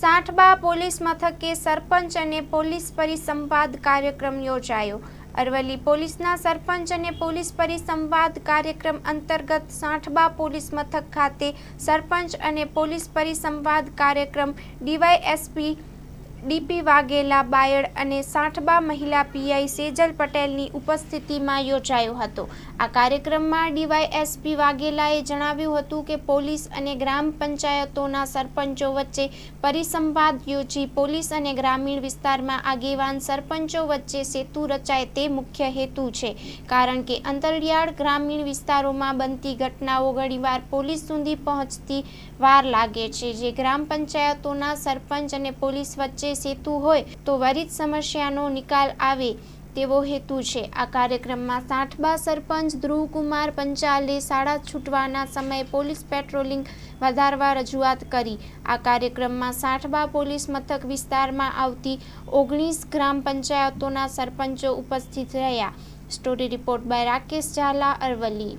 સાઠબા police મથકે સરપંચ અને police પરિસંવાદ કાર્યક્રમ યોજાયો. અરવલ્લી પોલીસના સરપંચ અને પોલીસ પરિસંવાદ કાર્યક્રમ અંતર્ગત સાઠબા પોલીસ મથક ખાતે સરપંચ અને પોલીસ પરિસંવાદ કાર્યક્રમ ડીવાયએસપી ડીપી વાઘેલા, બાયડ અને સાઠબા મહિલા પીઆઈ સેજલ પટેલની ઉપસ્થિતિમાં યોજાયો હતો. આ કાર્યક્રમમાં ડીવાયએસપી વાઘેલાએ જણાવ્યું હતું કે પોલીસ અને ગ્રામ પંચાયતોના સરપંચો વચ્ચે પરિસંવાદ યોજી પોલીસ અને ગ્રામીણ વિસ્તારમાં આગેવાન સરપંચો વચ્ચે સેતુ રચાય તે મુખ્ય હેતુ છે. કારણ કે અંતરિયાળ ગ્રામીણ વિસ્તારોમાં બનતી ઘટનાઓ ઘણીવાર પોલીસ સુધી પહોંચતી વાર લાગે છે, જે ગ્રામ પંચાયતોના સરપંચ અને પોલીસ વચ્ચે સેતુ હોય તો ત્વરિત સમસ્યાનો નિકાલ આવે તેવો હેતુ છે. આ કાર્યક્રમમાં સાઠબા સરપંચ ધ્રુવકુમાર પંચાલે શાળા છૂટવાના સમયે પોલીસ પેટ્રોલિંગ વધારવા રજૂઆત કરી. આ કાર્યક્રમમાં સાઠબા પોલીસ મથક વિસ્તારમાં આવતી ઓગણીસ ગ્રામ પંચાયતોના સરપંચો ઉપસ્થિત રહ્યા. Story report by Rakesh Jhala Aravalli.